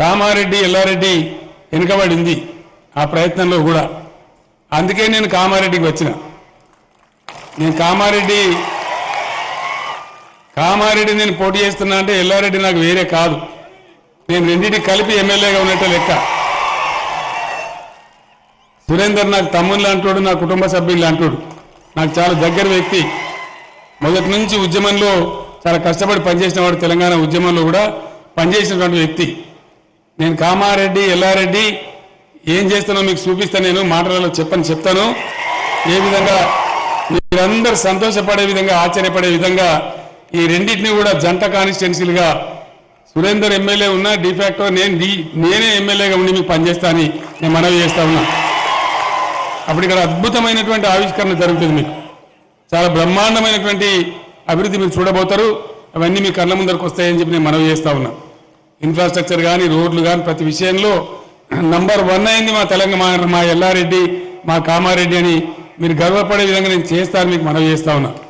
కామారెడ్డి ఎల్లారెడ్డి వెనుకబడింది ఆ ప్రయత్నంలో కూడా. అందుకే నేను కామారెడ్డికి వచ్చిన. నేను కామారెడ్డి కామారెడ్డి నేను పోటీ చేస్తున్నా అంటే ఎల్లారెడ్డి నాకు వేరే కాదు. నేను రెండింటి కలిపి ఎమ్మెల్యేగా ఉన్నట్టే లెక్క. సురేందర్ నాకు తమ్ముళ్ళు అంటాడు నా కుటుంబ సభ్యులు అంటాడు. నాకు చాలా దగ్గర వ్యక్తి. మొదటి నుంచి ఉద్యమంలో చాలా కష్టపడి పనిచేసిన వాడు తెలంగాణ ఉద్యమంలో కూడా పనిచేసినటువంటి వ్యక్తి. నేను కామారెడ్డి ఎల్లారెడ్డి ఏం చేస్తానో మీకు చూపిస్తాను నేను మాటలలో చెప్పని చెప్తాను. ఏ విధంగా మీరందరూ సంతోషపడే విధంగా ఆశ్చర్యపడే విధంగా ఈ రెండింటిని కూడా జంట కాన్స్టిట్యున్సీలుగా సురేందర్ ఎమ్మెల్యే ఉన్నా డిఫాక్టో నేను నేనే ఎమ్మెల్యేగా ఉండి మీకు పనిచేస్తా అని నేను మనవి చేస్తా ఉన్నా. అప్పుడు ఇక్కడ అద్భుతమైనటువంటి ఆవిష్కరణ జరుగుతుంది మీకు. చాలా బ్రహ్మాండమైనటువంటి అభివృద్ధి మీరు చూడబోతారు. అవన్నీ మీ కళ్ళ ముందరకు వస్తాయని చెప్పి నేను మనవి చేస్తా ఉన్నా. ఇన్ఫ్రాస్ట్రక్చర్ కానీ రోడ్లు కానీ ప్రతి విషయంలో నంబర్ వన్ అయింది మా తెలంగాణ మా ఎల్లారెడ్డి మా కామారెడ్డి అని మీరు గర్వపడే విధంగా నేను చేస్తాను మీకు మనవి చేస్తా ఉన్నాను